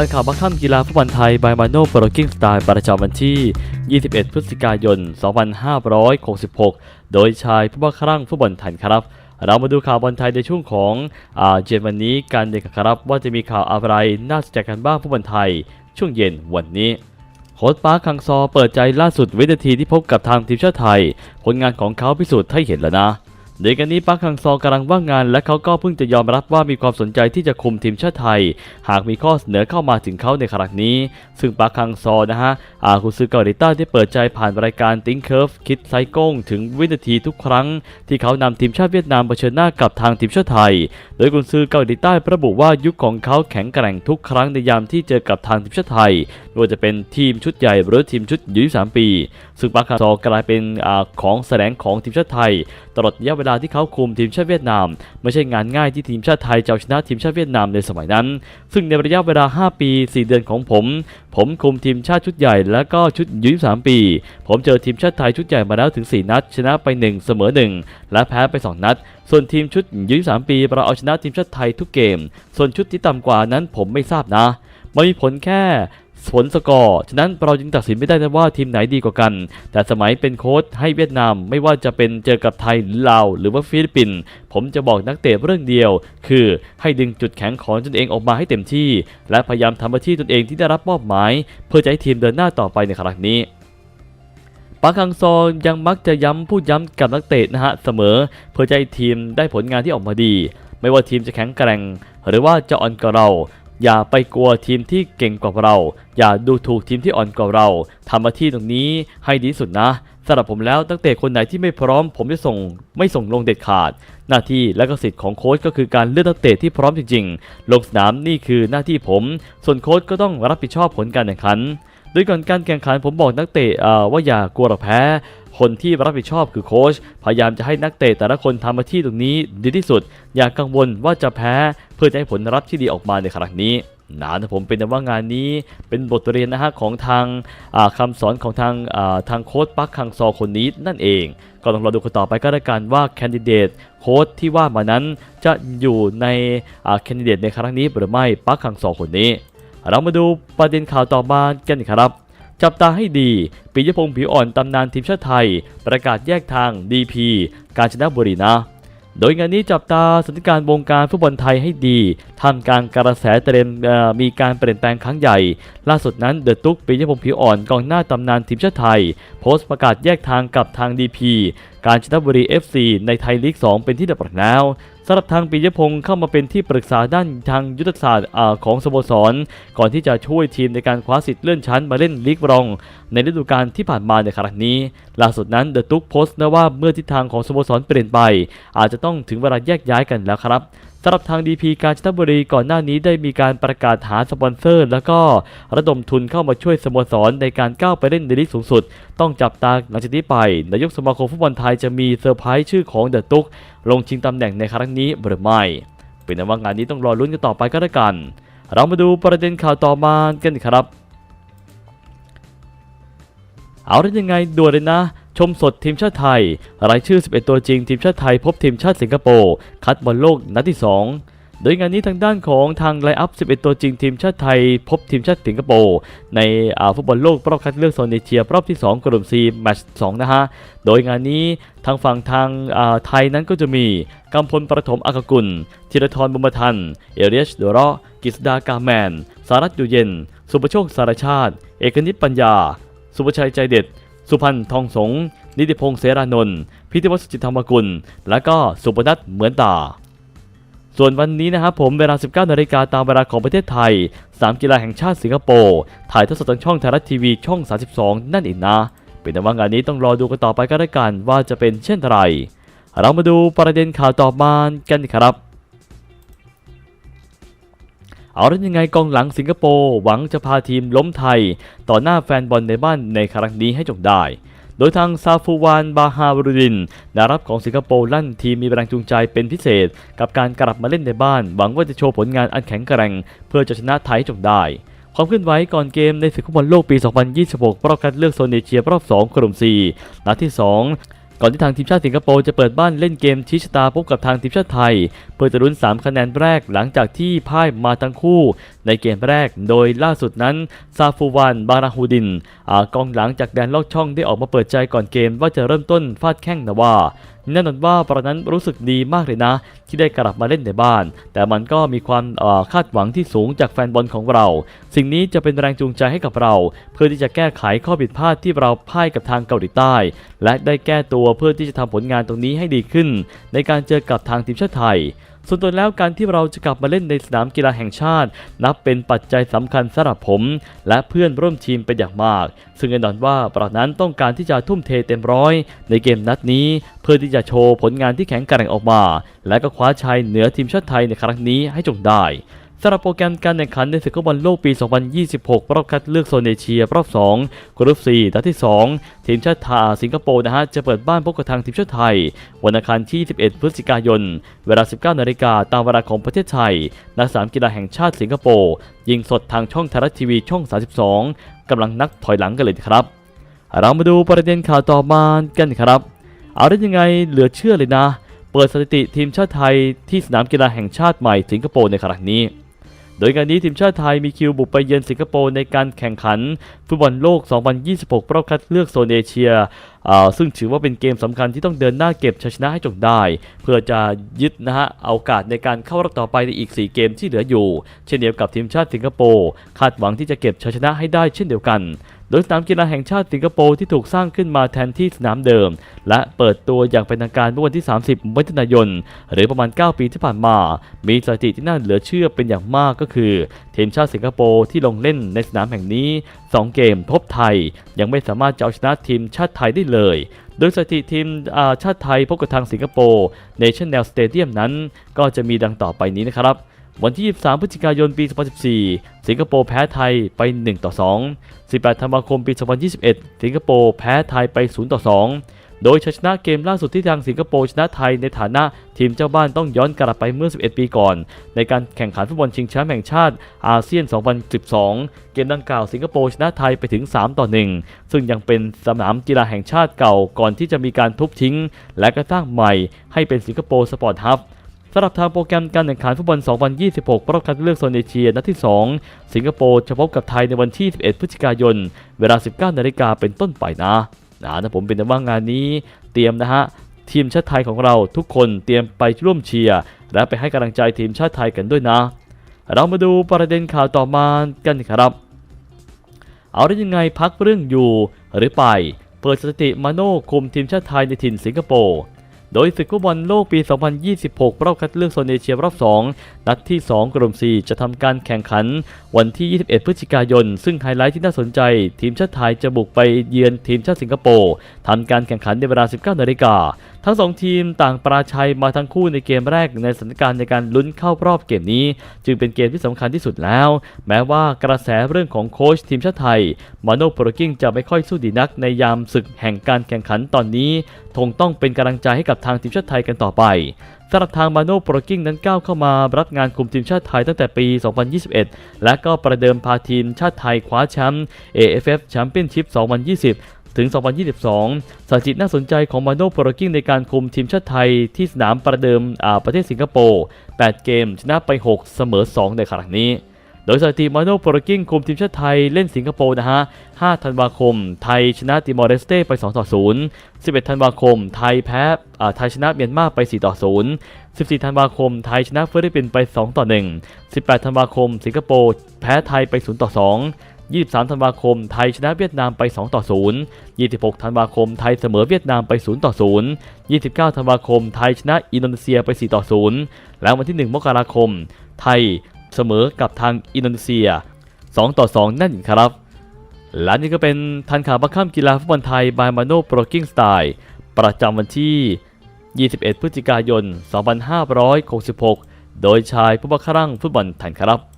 ทันข่าวบัคค่ำกีฬาฟุตบอลไทยบายมาโนโปรกิ้งสไตล์ประจำวันที่ 21 พฤศจิกายน 2566 โดยชายผู้บ้าคลั่งฟุตบอลไทยครับ เรามาดูข่าวบอลไทยในช่วงของอาเย็นวันนี้กันเด็กครับว่าจะมีข่าวอะไรน่าสนใจกันบ้างฟุตบอลไทย ช่วงเย็นวันนี้โค้ชปาร์คคังซอเปิดใจล่าสุดวินาทีที่พบกับทางทีมชาติไทย ผลงานของเขาพิสูจน์ให้เห็นแล้วนะ เด็กกันนี้ปาร์คคังซอกำลังว่างงาน และเขาก็เพิ่งจะยอมรับว่ามีความสนใจที่จะคุมทีมชาติไทย หากมีข้อเสนอเข้ามาถึงเขาในครั้งนี้ ซึ่งปาร์คคังซอนะฮะอาคุณซื้อเกาหลีใต้ได้เปิดใจผ่านรายการติ้งเคิร์ฟคิดไซโก้งถึงวินาทีทุกครั้ง ที่เขานำทีมชาติเวียดนามเผชิญหน้ากับทางทีมชาติไทย โดยกุนซือเกาหลีใต้ระบุว่ายุคของเขาแข็งแกร่งทุกครั้งในยามที่เจอกับทางทีมชาติไทยไม่ว่าจะเป็นทีมชุดใหญ่หรือทีมชุดอายุ23ปี ซึ่งปาร์คคังซอกลายเป็นอของแสดงของทีมชาติไทย ตลอดระยะเวลาที่เขาคุมทีมชาติเวียดนาม ไม่ใช่งานง่ายที่ทีมชาติไทยจะเอาชนะทีมชาติเวียดนามในสมัยนั้น ซึ่งในระยะเวลา 5 ปี 4 เดือนของผม ผมคุมทีมชาติชุดใหญ่และก็ชุดยุ23 ปี ผมเจอทีมชาติไทยชุดใหญ่มาแล้วถึง 4 นัด ชนะไป 1 เสมอ 1 และแพ้ไป 2 นัด ส่วนทีมชุดยุ23 ปีเราเอาชนะทีมชาติไทยทุกเกม ส่วนชุดที่ต่ำกว่านั้นผมไม่ทราบนะมันมีผลแค่ ผลสกอร์ฉะนั้นเราจึงตัดสินไม่ได้นะว่าทีมไหนดีกว่ากัน แต่สมัยเป็นโค้ชให้เวียดนามไม่ว่าจะเป็นเจอกับไทยหรือลาว หรือว่าฟิลิปปินส์ผมจะบอกนักเตะเรื่องเดียว คือให้ดึงจุดแข็งของตนเองออกมาให้เต็มที่ และพยายามทำหน้าที่ตนเองที่ได้รับมอบหมาย เพื่อจะให้ทีมเดินหน้าต่อไปในครั้งนี้ปาร์คคังซอยังมักจะย้ำพูดย้ำกับนักเตะนะฮะเสมอ เพื่อจะให้ทีมได้ผลงานที่ออกมาดี ไม่ว่าทีมจะแข็งแกร่ง หรือว่าจะอ่อนกว่าเรา อย่าไปกลัวทีมที่เก่งกว่าเรา อย่าดูถูกทีมที่อ่อนกว่าเราทำหน้าที่ตรงนี้ให้ดีสุดนะสำหรับผมแล้วตั้งแต่คนไหนที่ไม่พร้อม ผมจะส่งไม่ส่งลงเด็ดขาด หน้าที่และก็สิทธิ์ของโค้ชก็คือการเลือกนักเตะที่พร้อมจริงๆ ลงสนามนี่คือหน้าที่ผม ส่วนโค้ชก็ต้องรับผิดชอบผลการแข่งขันโดยก่อนการแข่งขันผมบอกนักเตะว่าอย่ากลัวหรอแพ้คนที่รับผิดชอบคือโค้ชพยายามจะให้นักเตะแต่ละคนทำหน้าที่ตรงนี้ดีที่สุด อย่ากังวลว่าจะแพ้เพื่อจะให้ผลลัพธ์ที่ดีออกมาในครั้งนี้นะนะผมเป็นว่างานนี้เป็นบทเรียนนะฮะของทางอ่าคำสอนของทางทางโค้ชปักคังซอคนนี้นั่นเอง ก็ต้องรอดูกันต่อไปก็แล้วกันว่าแคนดิเดตโค้ชที่ว่ามานั้นจะอยู่ในแคนดิเดตในครั้งนี้หรือไม่ปักคังซอคนนี้ เรามาดูประเด็นข่าวต่อมากันครับ จับตาให้ดี ปิยพงศ์ผิวอ่อนตำนานทีมชาติไทย ประกาศแยกทาง DP กาญจนะบุรีนะ โดยงานนี้จับตาสถานการณ์วงการฟุตบอลไทยให้ดีท่ามกางกระแสเตรียมมีการเปลี่ยนแปลงครั้งใหญ่ ล่าสุดนั้นเดอะตุ๊กปิยพงศ์ผิวอ่อนกองหน้าตำนานทีมชาติไทย โพสต์ประกาศแยกทางกับทาง DP การจนะบุรี FC ในไทยลีก 2 เป็นที่เรียบร้อยแล้ว สำหรับทางปิยพงศ์เข้ามาเป็นที่ปรึกษาด้านทางยุทธศาสตร์อของสโมสร ก่อนที่จะช่วยทีมในการคว้าสิทธิ์เลื่อนชั้นมาเล่นลีกรอง ในฤดูกาลที่ผ่านมาในครั้งนี้ ล่าสุดนั้นเดอะตุ๊กโพสต์นะว่าเมื่อทิศทางของสโมสรเปลี่ยนไป อาจจะต้องถึงเวลาแยกย้ายกันแล้วครับำหรับทาง DP กาญจนบุรีก่อนหน้านี้ได้มีการประกาศหาสปอนเซอร์ แล้วก็ระดมทุนเข้ามาช่วยสโมสรในการก้าวไปเล่นในลีกสูงสุด ต้องจับตาหลังจากนี้ไป นายกสมาคมฟุตบอลไทยจะมีเซอร์ไพรส์ชื่อของเดอะตุกลงชิงตำแหน่งในครั้งนี้หรือไม่ เป็นแต่ว่างานนี้ต้องรอลุ้นกันต่อไปก็แล้วกัน เรามาดูประเด็นข่าวต่อมากันครับเอาได้ยังไงด่วนเลยนะ ชมสดทีมชาติไทย รายชื่อ 11 ตัวจริงทีมชาติไทยพบทีมชาติสิงคโปร์คัดบอลโลกนัดที่ 2โดยงานนี้ทางด้านของทางไลอัพ 11 ตัวจริงทีมชาติไทย พบทีมชาติสิงคโปร์ในฟุตบอลโลกรอบคัดเลือกโซนเอเชียรอบที่ 2 กลุ่ม C แมตช์2นะฮะ โดยงานนี้ทางฝั่งทางไทยนั้นก็จะมีกำพลประถมอากกุลธีรทรบุญมทัน เอเรียชโดระกิษดากาแมน สารัตอยู่เย็น สุประโชคสารชาติ เอกนิตปัญญา สุประชัยใจเด็ด สุพันธ์ทองสง นิติพงษ์เสรานนท์ พิธิวัฒน์จิตธรรมกุล และก็สุปนัทเหมือนตา ส่วนวันนี้นะครับผมเวลา 19 นาฬิกาตามเวลาของประเทศไทยสามกีฬาแห่งชาติสิงคโปร์ ถ่ายทอดสดทางช่องไทยรัฐทีวีช่อง 32 นั่นเองนะ เป็นแต่ว่างานนี้ต้องรอดูกันต่อไปก็แล้วกันว่าจะเป็นเช่นไร เรามาดูประเด็นข่าวต่อมากันครับ เอาล้วยังไงกองหลังสิงคโปร์หวังจะพาทีมล้มไทย ต่อหน้าแฟนบอลในบ้านในครั้งนี้ให้จงได้ โดยทางซาฟูวานบาฮาวรุดินดารับของสิงคโปร์ลั่นทีมมีแรงจูงใจเป็นพิเศษ กับการกลับมาเล่นในบ้าน หวังว่าจะโชว์ผลงานอันแข็งแกร่ง เพื่อจะชนะไทยให้จงได้ความเคลื่อนไหวก่อนเกมในศึกฟุตบอลโลกปี 2026 รอบคัดเลือกโซนเอเชียรอบ 2 กลุ่ม 4 นัดที่ 2 ก่อนที่ทางทีมชาติสิงคโปร์จะเปิดบ้านเล่นเกมชิชตาพบกับทางทีมชาติไทย เพื่อจะลุ้น 3 คะแนนแรกหลังจากที่พ่ายมาทั้งคู่ ในเกมแรกโดยล่าสุดนั้นซาฟูวันบาราฮูดินอากองหลังจากแดนลอกช่องได้ออกมาเปิดใจก่อนเกมว่าจะเริ่มต้นฟาดแข้งนะว่า แน่นอนว่าปรนั้นรู้สึกดีมากเลยนะ ที่ได้กลับมาเล่นในบ้าน แต่มันก็มีความคาดหวังที่สูงจากแฟนบอลของเรา สิ่งนี้จะเป็นแรงจูงใจให้กับเรา เพื่อที่จะแก้ไขข้อผิดพลาดที่เราพ่ายกับทางเกาหลีใต้ และได้แก้ตัวเพื่อที่จะทำผลงานตรงนี้ให้ดีขึ้น ในการเจอกับทางทีมชาติไทย ส่วนตัวแล้วการที่เราจะกลับมาเล่นในสนามกีฬาแห่งชาติ นับเป็นปัจจัยสำคัญสำหรับผม และเพื่อนร่วมทีมเป็นอย่างมาก ซึ่งแน่นอนว่าประนั้นต้องการที่จะทุ่มเทเต็มร้อย ในเกมนัดนี้ เพื่อที่จะโชว์ผลงานที่แข็งแกร่งออกมา และก็คว้าชัยเหนือทีมชาติไทยในครั้งนี้ให้จงได้ สำหรับโปรแกรมการแข่งขันในศึกฟุตบอลโลกปี 2026 รอบคัดเลือกโซนเอเชีย รอบ 2กรุ๊ป4นัดที่ 2 ทีมชาติไทยสิงคโปร์นะฮะจะเปิดบ้านพบกับทางทีมชาติไทย วันอังคารที่ 11 พฤศจิกายน เวลา 19 นาฬิกาตามเวลาของประเทศไทยณสนามกีฬาแห่งชาติสิงคโปร์ยิงสดทางช่องไทยรัฐทีวีช่อง 32 กำลังนักถอยหลังกันเลยครับ เรามาดูประเด็นข่าวต่อมากันครับ เอาได้ยังไงเหลือเชื่อเลยนะ เปิดสถิติทีมชาติไทยที่สนามกีฬาแห่งชาติใหม่สิงคโปร์ในครั้งนี้ โดยการนี้ทีมชาติไทยมีคิวบุกไปเยือนสิงคโปร์ในการแข่งขันฟุตบอลโลก 2026 รอบคัดเลือกโซนเอเชียซึ่งถือว่าเป็นเกมสำคัญที่ต้องเดินหน้าเก็บชัยชนะให้จงได้ เพื่อจะยึดนะฮะโอกาสในการเข้ารอบต่อไปในอีก 4 เกมที่เหลืออยู่ เช่นเดียวกับทีมชาติสิงคโปร์คาดหวังที่จะเก็บชัยชนะให้ได้เช่นเดียวกันโดยสนามกีฬาแห่งชาติสิงคโปร์ที่ถูกสร้างขึ้นมาแทนที่สนามเดิม และเปิดตัวอย่างเป็นทางการเมื่อวันที่ 30 มิถุนายน หรือประมาณ 9 ปีที่ผ่านมา มีสถิติที่น่าเหลือเชื่อเป็นอย่างมากก็คือ ทีมชาติสิงคโปร์ที่ลงเล่นในสนามแห่งนี้ 2 เกมพบไทย ยังไม่สามารถจะเอาชนะทีมชาติไทยได้เลย โดยสถิติทีมอาชาติไทยพบกับทางสิงคโปร์ในชั่นแนลสเตเดียมนั้น ก็จะมีดังต่อไปนี้นะครับ วันที่ 23 พฤศจิกายน ปี 2014 สิงคโปร์แพ้ไทยไป 1 ต่อ 2 18 ธันวาคม ปี 2021 สิงคโปร์แพ้ไทยไป 0 ต่อ 2 โดยชชนะเกมล่าสุดที่ทางสิงคโปร์ชนะไทยในฐานะทีมเจ้าบ้านต้องย้อนกลับไปเมื่อ 11 ปีก่อน ในการแข่งขันฟุตบอลชิงแชมป์แห่งชาติอาเซียน 2012 เกมดังกล่าวสิงคโปร์ชนะไทยไปถึง 3 ต่อ 1 ซึ่งยังเป็นสนามกีฬาแห่งชาติเก่าก่อนที่จะมีการทุบทิ้ง และก็สร้างใหม่ให้เป็นสิงคโปร์สปอร์ตฮับสำหรับทางโปรแกรมการแข่งขันฟุตบอล 2026 รอบคัดเลือกโซนเอเชียนัดที่ 2 สิงคโปร์จะพบกับไทยในวันที่ 11 พฤศจิกายน เวลา 19 นาฬิกาเป็นต้นไปนะ นะนะผมเป็นแต่ว่างานนี้เตรียมนะฮะทีมชาติไทยของเราทุกคนเตรียมไปร่วมเชียร์และไปให้กำลังใจทีมชาติไทยกันด้วยนะ เรามาดูประเด็นข่าวต่อมากันครับ เอาได้ยังไงพักเรื่องอยู่หรือไป เปิดสถิติมาโน่คุมทีมชาติไทยในถิ่นสิงคโปร์ โดยศึกฟุตบอลโลกปี 2026 รอบคัดเลือกโซนเอเชียรอบ 2 นัดที่ 2 กลุ่ม 4 จะทำการแข่งขัน วันที่ 21 พฤศจิกายน ซึ่งไฮไลท์ที่น่าสนใจ ทีมชาติไทยจะบุกไปเยือนทีมชาติสิงคโปร์ทำการแข่งขันในเวลา 19นาฬิกา ทั้ง2ทีมต่างปราชัยมาทั้งคู่ในเกมแรกในสถานการณ์ในการลุ้นเข้ารอบเกมนี้ จึงเป็นเกมที่สำคัญที่สุดแล้ว แม้ว่ากระแสเรื่องของโค้ชทีมชาติไทยมาโนโปรกิ้งจะไม่ค่อยสู้ดีนักในยามศึกแห่งการแข่งขันตอนนี้คงต้องเป็นกำลังใจให้กับทางทีมชาติไทยกันต่อไปสำหรับทางมาโนโปรกิ้งนั้นก้าวเข้ามารับงานคุมทีมชาติไทยตั้งแต่ปี 2021 และก็ประเดิมพาทีมชาติไทยคว้าแชมป์ AFF Championship 2020 ถึง 2022สถิติน่าสนใจของมาโนโปรกิ้งในการคุมทีมชาติไทยที่สนามประเดิมประเทศสิงคโปร์ 8 เกม ชนะไป 6 เสมอ 2 ในครั้งนี้ โดยสถิติมาโนโปรกิ้งคุมทีมชาติไทยเล่นสิงคโปร์นะฮะ 5 ธันวาคม ไทยชนะติมอร์เลสเต้ไป 2 ต่อ 0 11 ธันวาคม ไทยแพ้ไทยชนะเมียนมาไป 4 ต่อ 0 14 ธันวาคม ไทยชนะฟิลิปปินส์ไป 2 ต่อ 1 18 ธันวาคม สิงคโปร์แพ้ไทยไป 0 ต่อ 2 23 ธันวาคมไทยชนะเวียดนามไป 2 ต่อ 0 26 ธันวาคมไทยเสมอเวียดนามไป 0 ต่อ 0 29 ธันวาคมไทยชนะอินโดนีเซียไป 4 ต่อ 0 แล้ววันที่ 1 มกราคม ไทยเสมอกับทางอินโดนีเซีย 2 ต่อ 2 นั่นเองครับ และนี่ก็เป็นทันข่าวบัคค่ำกีฬาฟุตบอลไทยบายมาโนโปรกิ้งสไตล์ประจำวันที่ 21 พฤศจิกายน 2566 โดยชายผู้บังคับรังฟุตบอลไทยครับ